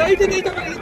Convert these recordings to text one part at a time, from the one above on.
Light ಇದೆ ಈ ತಗೊಳ್ಳಿ,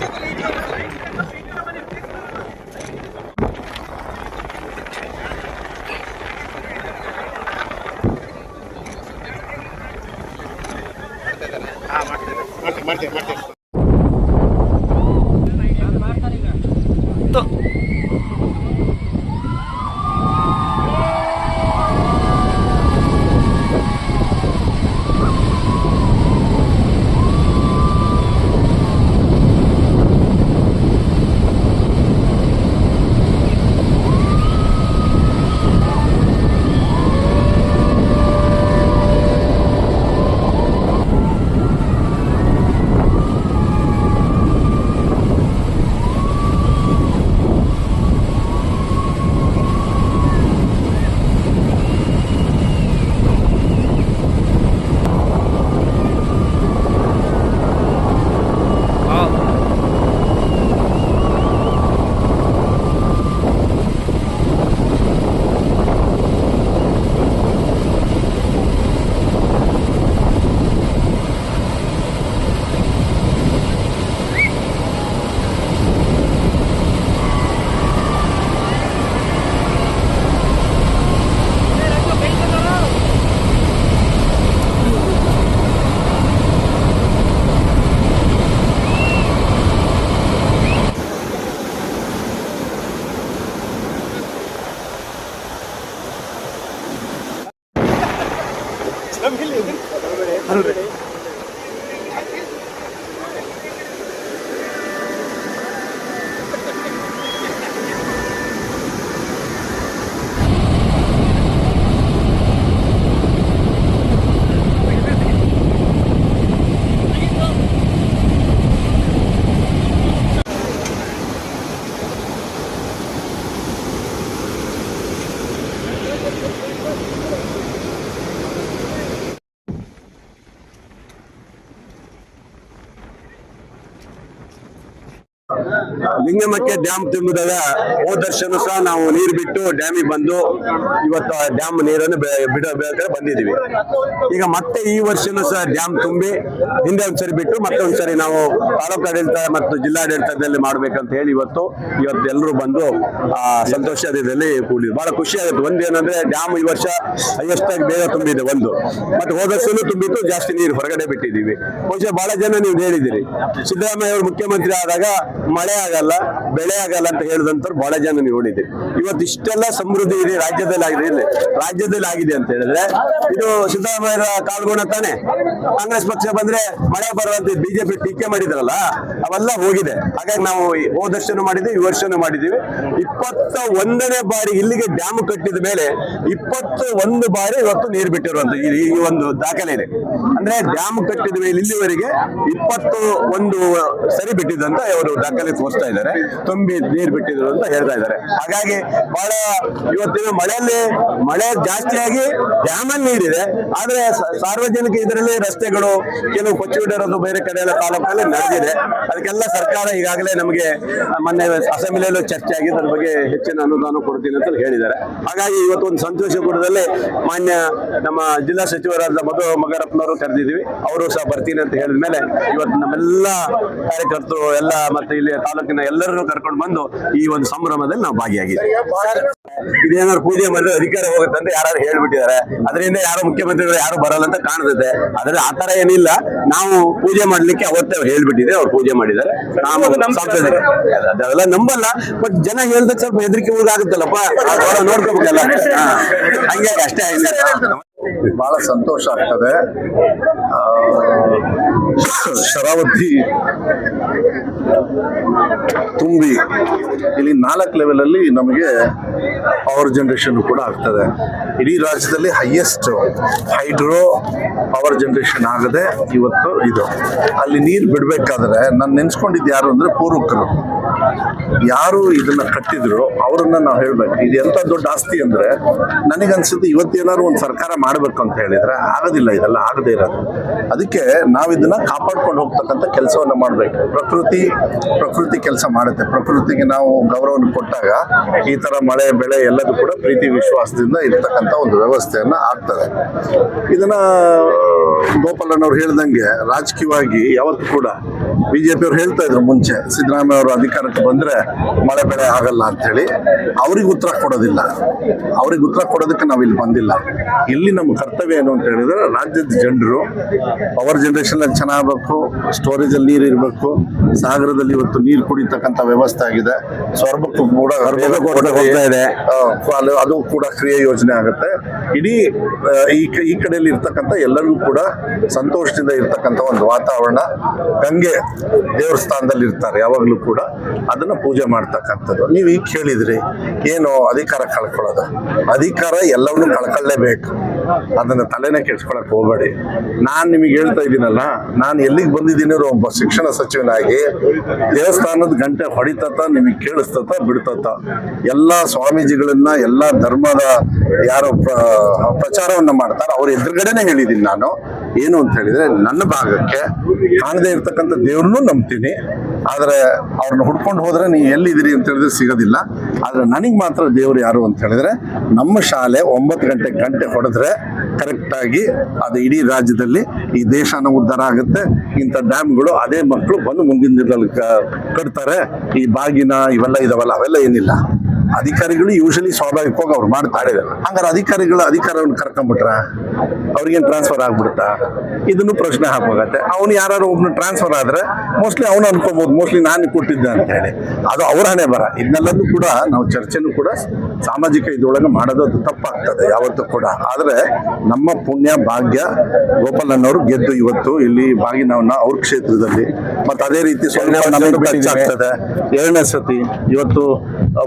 ಈ ಲಿಂಗಮಕ್ಕೆ ಡ್ಯಾಮ್ ತುಂಬಿದಾಗ ಹೋದ ಸಹ ನಾವು ನೀರು ಬಿಟ್ಟು ಡ್ಯಾಮಿಗೆ ಬಂದು ಇವತ್ತು ಡ್ಯಾಮ್ ನೀರನ್ನು ಬಿಡಬೇಕಾದ್ರೆ ಬಿಡ ಬೇಕಾದ್ರೆ ಬಂದಿದ್ದೀವಿ. ಈಗ ಮತ್ತೆ ಈ ವರ್ಷನೂ ಸಹ ಡ್ಯಾಮ್ ತುಂಬಿ ಹಿಂದೆ ಒಂದ್ಸರಿ ಬಿಟ್ಟು ಮತ್ತೆ ಒಂದ್ಸರಿ ನಾವು ತಾಲೂಕು ಆಡಳಿತ ಮತ್ತು ಜಿಲ್ಲಾಡಳಿತದಲ್ಲಿ ಮಾಡ್ಬೇಕಂತ ಹೇಳಿ ಇವತ್ತು ಇವತ್ತು ಎಲ್ಲರೂ ಬಂದು ಆ ಸಂತೋಷದಲ್ಲಿ ಕೂಡಿದ್ರು ಬಹಳ ಖುಷಿ ಆಗುತ್ತೆ. ಒಂದೇನಂದ್ರೆ ಡ್ಯಾಮ್ ಈ ವರ್ಷ ಹೈಯೆಸ್ಟ್ ಆಗಿ ಬೇಗ ತುಂಬಿದೆ ಒಂದು. ಮತ್ತೆ ಹೋದ ತುಂಬಿತ್ತು, ಜಾಸ್ತಿ ನೀರು ಹೊರಗಡೆ ಬಿಟ್ಟಿದ್ದೀವಿ. ಬಹುಶಃ ಬಹಳ ಜನ ನೀವು ಹೇಳಿದಿರಿ ಸಿದ್ದರಾಮಯ್ಯ ಅವರು ಮುಖ್ಯಮಂತ್ರಿ ಆದಾಗ ಮಳೆ ಆಗಲ್ಲ, ಬೆಳೆ ಆಗಲ್ಲ ಅಂತ ಹೇಳಿದಂತವ್ರು ಬಹಳ ಜನ ನೀವು ನೋಡಿದ್ದೀರಿ. ಇವತ್ತು ಇಷ್ಟೆಲ್ಲ ಸಮೃದ್ಧಿ ಇದೆ, ರಾಜ್ಯದಲ್ಲಿ ಆಗಿದೆ, ಇಲ್ಲಿ ರಾಜ್ಯದಲ್ಲಿ ಆಗಿದೆ ಅಂತ ಹೇಳಿದ್ರೆ, ಇದು ಸಿದ್ದರಾಮಯ್ಯ ಕಾಲ್ಗುಣ ತಾನೆ? ಕಾಂಗ್ರೆಸ್ ಪಕ್ಷ ಬಂದ್ರೆ ಮಳೆ ಬರುವಂತ ಬಿಜೆಪಿ ಟೀಕೆ ಮಾಡಿದ್ರಲ್ಲ, ಅವೆಲ್ಲ ಹೋಗಿದೆ. ಹಾಗಾಗಿ ನಾವು ಹೋದರ್ಶನ ಮಾಡಿದ್ವಿ ಈ ವರ್ಷನೂ ಮಾಡಿದೀವಿ ಇಪ್ಪತ್ತ ಒಂದನೇ ಬಾರಿ ಇಲ್ಲಿಗೆ ಡ್ಯಾಮ್ ಕಟ್ಟಿದ ಮೇಲೆ ಇಪ್ಪತ್ತು ಒಂದು ಬಾರಿ ಇವತ್ತು ನೀರು ಬಿಟ್ಟಿರುವಂತ ಈ ಒಂದು ದಾಖಲೆ ಇದೆ ಅಂದ್ರೆ ಡ್ಯಾಮ್ ಕಟ್ಟಿದ ಮೇಲೆ ಇಲ್ಲಿವರೆಗೆ ಇಪ್ಪತ್ತು ಒಂದು ಸರಿ ಬಿಟ್ಟಿದ್ದಂತ ಅವರು ದಾಖಲೆ ತೋರಿಸ್ತಾ ಇದ್ದಾರೆ, ತುಂಬಿ ನೀರು ಬಿಟ್ಟಿದ್ರು ಅಂತ ಹೇಳ್ತಾ ಇದ್ದಾರೆ. ಹಾಗಾಗಿ ಬಹಳ ಇವತ್ತಿನ ಮಳೆಯಲ್ಲಿ ಮಳೆ ಜಾಸ್ತಿಯಾಗಿ ಡ್ಯಾಮ್ ಅಲ್ಲಿ ನೀರಿದೆ. ಆದ್ರೆ ಸಾರ್ವಜನಿಕ ಇದರಲ್ಲಿ ರಸ್ತೆಗಳು, ಕೆಲವು ಕೊಚ್ಚಿಬಿಟ್ಟಿರೋದು ಬೇರೆ ಕಡೆ ಎಲ್ಲ ತಾಲೂಕಲ್ಲಿ ನಡೆದಿದೆ. ಅದಕ್ಕೆಲ್ಲ ಸರ್ಕಾರ ಈಗಾಗಲೇ ನಮಗೆ ಮೊನ್ನೆ ಅಸೆಂಬ್ಲಿಯಲ್ಲೂ ಚರ್ಚೆ ಆಗಿದೆ ಅದ್ರ ಬಗ್ಗೆ ಹೆಚ್ಚಿನ ಅನುದಾನ ಕೊಡ್ತೀನಿ ಅಂತ ಹೇಳಿದ್ದಾರೆ. ಹಾಗಾಗಿ ಇವತ್ತು ಒಂದು ಸಂತೋಷಪುರದಲ್ಲಿ ಮಾನ್ಯ ನಮ್ಮ ಜಿಲ್ಲಾ ಸಚಿವರಾದ ಮಧು ಮಗರಪ್ಪನವರು ಕರೆದಿದ್ದೀವಿ. ಅವರು ಸಹ ಬರ್ತೀನಿ ಅಂತ ಹೇಳಿದ ಮೇಲೆ ಇವತ್ತು ನಮ್ಮೆಲ್ಲ ಕಾರ್ಯಕರ್ತರು ಎಲ್ಲ ಮತ್ತೆ ಇಲ್ಲಿ ತಾಲೂಕಿನ ಎಲ್ಲರನ್ನು ಕರ್ಕೊಂಡು ಬಂದು ಈ ಒಂದು ಸಂಭ್ರಮದಲ್ಲಿ ನಾವು ಭಾಗಿಯಾಗಿದ್ದೀವಿ ಇದೇನಾದ್ರು ಪೂಜೆ ಮಾಡಿದ್ರೆ ಅಧಿಕಾರ ಹೋಗುತ್ತೆ ಅಂತ ಯಾರು ಹೇಳ್ಬಿಟ್ಟಿದ್ದಾರೆ. ಅದರಿಂದ ಯಾರು ಮುಖ್ಯಮಂತ್ರಿಗಳು ಯಾರು ಬರಲ್ಲ ಅಂತ ಕಾಣ್ತದೆ. ಆದ್ರೆ ಆತರ ಏನಿಲ್ಲ. ನಾವು ಪೂಜೆ ಮಾಡ್ಲಿಕ್ಕೆ ಅವತ್ತೇ ಅವ್ರು ಹೇಳ್ಬಿಟ್ಟಿದೆ ಅವ್ರು ಪೂಜೆ ಮಾಡಿದ್ದಾರೆ. ಅದೆಲ್ಲ ನಂಬಲ್ಲ ಬಟ್ ಜನ ಹೇಳ್ದಾಗ ಸ್ವಲ್ಪ ಹೆದರಿಕೆ ಆಗುತ್ತಲ್ಲಪ್ಪ ಅದೆಲ್ಲ ನೋಡ್ಕೋಬೇಕಲ್ಲ. ಹಂಗಾಗಿ ಅಷ್ಟೇ ಬಹಳ ಸಂತೋಷ ಆಗ್ತದೆ. ಆ, ಶರಾವತಿ ತುಂಬಿ ಇಲ್ಲಿ ನಾಲ್ಕು ಲೆವೆಲ್ ಅಲ್ಲಿ ನಮಗೆ ಪವರ್ ಜನರೇಷನ್ ಕೂಡ ಆಗ್ತದೆ. ಇಡೀ ರಾಜ್ಯದಲ್ಲಿ ಹೈಯೆಸ್ಟ್ ಹೈಡ್ರೋ ಪವರ್ ಜನರೇಷನ್ ಆಗದೆ ಇವತ್ತು ಇದು. ಅಲ್ಲಿ ನೀರು ಬಿಡಬೇಕಾದ್ರೆ, ನಾನು ನೆನ್ಸ್ಕೊಂಡಿದ್ದು ಯಾರು ಅಂದ್ರೆ ಪೂರ್ವಕರು. ಯಾರು ಇದನ್ನ ಕಟ್ಟಿದ್ರು, ಅವರನ್ನ ನಾವು ಹೇಳ್ಬೇಕು. ಇದು ಎಂತ ದೊಡ್ಡ ಆಸ್ತಿ ಅಂದ್ರೆ ನನಗನ್ಸುತ್ತೆ ಇವತ್ತೇನಾದ್ರು ಒಂದು ಸರ್ಕಾರ ಮಾಡ್ಬೇಕು ಅಂತ ಹೇಳಿದ್ರೆ ಆಗೋದಿಲ್ಲ, ಇದೆಲ್ಲ ಆಗದೇ ಇರೋದು. ಅದಕ್ಕೆ ನಾವು ಇದನ್ನ ಕಾಪಾಡ್ಕೊಂಡು ಹೋಗ್ತಕ್ಕಂಥ ಕೆಲಸವನ್ನ ಮಾಡ್ಬೇಕು. ಪ್ರಕೃತಿ ಪ್ರಕೃತಿ ಕೆಲಸ ಮಾಡುತ್ತೆ. ಪ್ರಕೃತಿಗೆ ನಾವು ಗೌರವವನ್ನು ಕೊಟ್ಟಾಗ ಈ ತರ ಮಳೆ, ಬೆಳೆ ಎಲ್ಲದೂ ಕೂಡ ಪ್ರೀತಿ, ವಿಶ್ವಾಸದಿಂದ ಇರ್ತಕ್ಕಂಥ ಒಂದು ವ್ಯವಸ್ಥೆಯನ್ನ ಆಗ್ತದೆ. ಇದನ್ನ ಗೋಪಾಲನವ್ರು ಹೇಳ್ದಂಗೆ ರಾಜಕೀಯವಾಗಿ ಯಾವತ್ತು ಕೂಡ ಬಿಜೆಪಿ ಅವ್ರು ಹೇಳ್ತಾ ಇದ್ರು ಮುಂಚೆ ಸಿದ್ದರಾಮಯ್ಯ ಅವರು ಅಧಿಕಾರಕ್ಕೆ ಬಂದ್ರೆ ಮಳೆ ಬೆಳೆ ಆಗಲ್ಲ ಅಂತ ಹೇಳಿ ಅವ್ರಿಗೆ ಉತ್ತರ ಕೊಡೋದಿಲ್ಲ. ಅವ್ರಿಗೆ ಉತ್ತರ ಕೊಡೋದಕ್ಕೆ ನಾವು ಇಲ್ಲಿ ಬಂದಿಲ್ಲ. ಇಲ್ಲಿ ನಮ್ಮ ಕರ್ತವ್ಯ ಏನು ಅಂತ ಹೇಳಿದ್ರೆ ರಾಜ್ಯದ ಜನರು ಪವರ್ ಜನರೇಷನ್ ಅಲ್ಲಿ ಚೆನ್ನಾಗಬೇಕು ಸ್ಟೋರೇಜ್ ಅಲ್ಲಿ ನೀರು ಇರಬೇಕು. ಸಾಗರದಲ್ಲಿ ಇವತ್ತು ನೀರು ಕುಡಿತಕ್ಕಂಥ ವ್ಯವಸ್ಥೆ ಆಗಿದೆ. ಸ್ವರ್ಭಕ್ಕೂ ಕೂಡ ಇದೆ. ಅದು ಕೂಡ ಕ್ರಿಯೆ ಯೋಜನೆ ಆಗುತ್ತೆ. ಇಡೀ ಈ ಕಡೆಯಲ್ಲಿ ಇರ್ತಕ್ಕಂಥ ಎಲ್ಲರಿಗೂ ಕೂಡ ಸಂತೋಷದಿಂದ ಇರ್ತಕ್ಕಂಥ ಒಂದು ವಾತಾವರಣ. ಗಂಗೆ ದೇವ್ರ ಸ್ಥಾನದಲ್ಲಿ ಇರ್ತಾರೆ, ಯಾವಾಗಲೂ ಕೂಡ ಅದನ್ನ ಪೂಜೆ ಮಾಡ್ತಕ್ಕಂಥದ್ದು. ನೀವು ಈಗ ಕೇಳಿದ್ರಿ, ಏನು ಅಧಿಕಾರ ಕಳ್ಕೊಳ್ಳೋದು? ಅಧಿಕಾರ ಎಲ್ಲವನ್ನೂ ಕಳ್ಕೊಳ್ಳೇಬೇಕು. ಅದನ್ನ ತಲೆನೇ ಕೆಡ್ಸ್ಕೊಳಕ್ ಹೋಗಬೇಡಿ. ನಾನು ನಿಮಗೆ ಹೇಳ್ತಾ ಇದ್ದೀನಲ್ಲ, ನಾನು ಎಲ್ಲಿಗೆ ಬಂದಿದ್ದೀನಿ ಒಬ್ಬ ಶಿಕ್ಷಣ ಸಚಿವನಾಗಿ, ದೇವಸ್ಥಾನದ ಗಂಟೆ ಹೊಡಿತತ, ನಿಮಗೆ ಕೇಳಿಸ್ತತ, ಬಿಡ್ತತ. ಎಲ್ಲ ಸ್ವಾಮೀಜಿಗಳನ್ನ, ಎಲ್ಲ ಧರ್ಮದ ಯಾರು ಪ್ರಚಾರವನ್ನ ಮಾಡ್ತಾರೆ. ಅವ್ರ ಎದುರುಗಡೆನೆ ಹೇಳಿದ್ದೀನಿ ನಾನು. ಏನು ಅಂತ ಹೇಳಿದ್ರೆ, ನನ್ನ ಭಾಗಕ್ಕೆ ಕಾಣದೇ ಇರ್ತಕ್ಕಂಥ ದೇವ್ರನ್ನೂ ನಂಬ್ತೀನಿ. ಆದರೆ ಅವ್ರನ್ನ ಹುಡ್ಕೊಂಡು ಹೋದ್ರೆ ನೀವು ಎಲ್ಲಿದ್ದೀರಿ ಅಂತ ಹೇಳಿದ್ರೆ ಸಿಗೋದಿಲ್ಲ. ಆದರೆ ನನಗೆ ಮಾತ್ರ ದೇವ್ರು ಯಾರು ಅಂತ ಹೇಳಿದ್ರೆ, ನಮ್ಮ ಶಾಲೆ ಒಂಬತ್ತು ಗಂಟೆ ಗಂಟೆ ಹೊಡೆದ್ರೆ ಕರೆಕ್ಟಾಗಿ ಅದು ಇಡೀ ರಾಜ್ಯದಲ್ಲಿ ಈ ದೇಶನ ಉದ್ಧಾರ ಆಗುತ್ತೆ. ಇಂಥ ಡ್ಯಾಮ್ಗಳು ಅದೇ ಮಕ್ಕಳು ಬಂದು ಮುಂದಿನ ದಿನದಲ್ಲಿ ಕಟ್ತಾರೆ. ಈ ಬಾಗಿನ ಇವೆಲ್ಲ ಇದಾವಲ್ಲ, ಅವೆಲ್ಲ ಏನಿಲ್ಲ. ಅಧಿಕಾರಿಗಳು ಯೂಶಲಿ ಸ್ವಾಭಾವಿಕವಾಗಿ ಅವ್ರು ಮಾಡ್ತಾರೆ. ಹಂಗಾರೆ ಅಧಿಕಾರಿಗಳ ಅಧಿಕಾರವನ್ನು ಕರ್ಕೊಂಡ್ಬಿಟ್ರ ಅವ್ರಿಗೇನು ಟ್ರಾನ್ಸ್ಫರ್ ಆಗ್ಬಿಡ್ತಾ ಇದನ್ನು ಪ್ರಶ್ನೆ ಹಾಕೋಗತ್ತೆ ಅವನು ಯಾರು ಒಬ್ನು ಟ್ರಾನ್ಸ್ಫರ್ ಆದ್ರೆ ಮೋಸ್ಟ್ಲಿ ಅವನು ಅನ್ಕೋಬಹುದು ಮೋಸ್ಟ್ಲಿ ನಾನು ಕೊಟ್ಟಿದ್ದೆ ಅಂತ ಹೇಳಿ. ಅದು ಅವ್ರ ಹಣೆ ಬರ. ಇದನ್ನೆಲ್ಲದೂ ಕೂಡ ನಾವು ಚರ್ಚೆನೂ ಕೂಡ ಸಾಮಾಜಿಕ ಇದೊಳಗೆ ಮಾಡೋದು ಅದು ತಪ್ಪಾಗ್ತದೆ ಯಾವತ್ತೂ ಕೂಡ. ಆದರೆ ನಮ್ಮ ಪುಣ್ಯ ಭಾಗ್ಯ ಗೋಪಾಲಣ್ಣವರು ಗೆದ್ದು ಇವತ್ತು ಇಲ್ಲಿ ಬಾಗಿನವನ್ನ ಅವ್ರ ಕ್ಷೇತ್ರದಲ್ಲಿ ಮತ್ತೆ ಅದೇ ರೀತಿ ಸ್ವಲ್ಪ ಆಗ್ತದೆ. ಎರಡನೇ ಸತಿ ಇವತ್ತು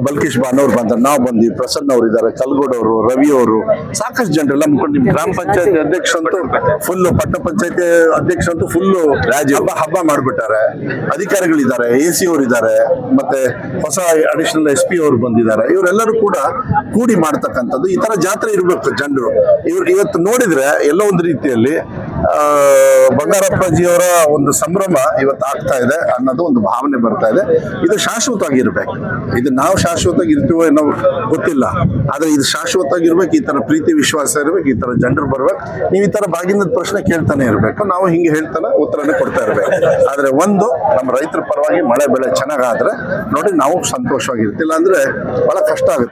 ಬಲ್ಕೇಶ್ ಬಲ್ಕೇಶ್ ಬಾನವ್ರು ಬಂದ್ರೆ ನಾವು ಬಂದ್ವಿ. ಪ್ರಸನ್ನ ಅವರು ಇದ್ದಾರೆ ಕಲ್ಗೋಡ್ ಅವರು ರವಿ ಅವರು. ಸಾಕಷ್ಟು ಜನರೆಲ್ಲ ಮುಖಂಡ ನಿಮ್ ಗ್ರಾಮ ಪಂಚಾಯತಿ ಅಧ್ಯಕ್ಷ ಅಂತೂ ಫುಲ್ ಪಟ್ಟ ಪಂಚಾಯತಿ ಅಧ್ಯಕ್ಷ ಅಂತೂ ಫುಲ್ ಹಬ್ಬ ಹಬ್ಬ ಮಾಡ್ಬಿಟ್ಟಾರೆ. ಅಧಿಕಾರಿಗಳಿದ್ದಾರೆ ಎ ಸಿ ಅವರು ಇದ್ದಾರೆ ಮತ್ತೆ ಹೊಸ ಅಡಿಷನಲ್ ಎಸ್ ಪಿ ಅವರು ಬಂದಿದ್ದಾರೆ. ಇವರೆಲ್ಲರೂ ಕೂಡ ಕೂಡಿ ಮಾಡ್ತಕ್ಕಂಥದ್ದು. ಈ ತರ ಜಾತ್ರೆ ಇರಬೇಕು ಜನರು. ಇವ್ರಿಗೆ ಇವತ್ತು ನೋಡಿದ್ರೆ ಎಲ್ಲೋ ಒಂದು ರೀತಿಯಲ್ಲಿ ಬಂಗಾರಪ್ಪಾಜಿಯವರ ಒಂದು ಸಂಭ್ರಮ ಇವತ್ತು ಆಗ್ತಾ ಇದೆ ಅನ್ನೋದು ಒಂದು ಭಾವನೆ ಬರ್ತಾ ಇದೆ. ಇದು ಶಾಶ್ವತವಾಗಿರ್ಬೇಕು. ಇದು ನಾವು ಶಾಶ್ವತವಾಗಿ ಇರ್ತೀವೋ ಏನೋ ಗೊತ್ತಿಲ್ಲ. ಆದ್ರೆ ಇದು ಶಾಶ್ವತವಾಗಿರ್ಬೇಕು, ಈ ತರ ಪ್ರೀತಿ, ವಿಶ್ವಾಸ ಇರ್ಬೇಕು, ಈ ತರ ಜನರು ಬರ್ಬೇಕು. ನೀವು ಈ ತರ ಬಾಗಿನ ಪ್ರಶ್ನೆ ಕೇಳ್ತಾನೆ ಇರ್ಬೇಕು. ನಾವು ಹಿಂಗೆ ಹೇಳ್ತಾನೆ ಉತ್ತರನೇ ಕೊಡ್ತಾ ಇರ್ಬೇಕು. ಆದ್ರೆ ಒಂದು, ನಮ್ಮ ರೈತರ ಪರವಾಗಿ ಮಳೆ ಬೆಳೆ ಚೆನ್ನಾಗಾದ್ರೆ ನೋಡಿ ನಾವು ಸಂತೋಷವಾಗಿರ್ತಿಲ್ಲ ಅಂದ್ರೆ ಬಹಳ ಕಷ್ಟ ಆಗುತ್ತೆ.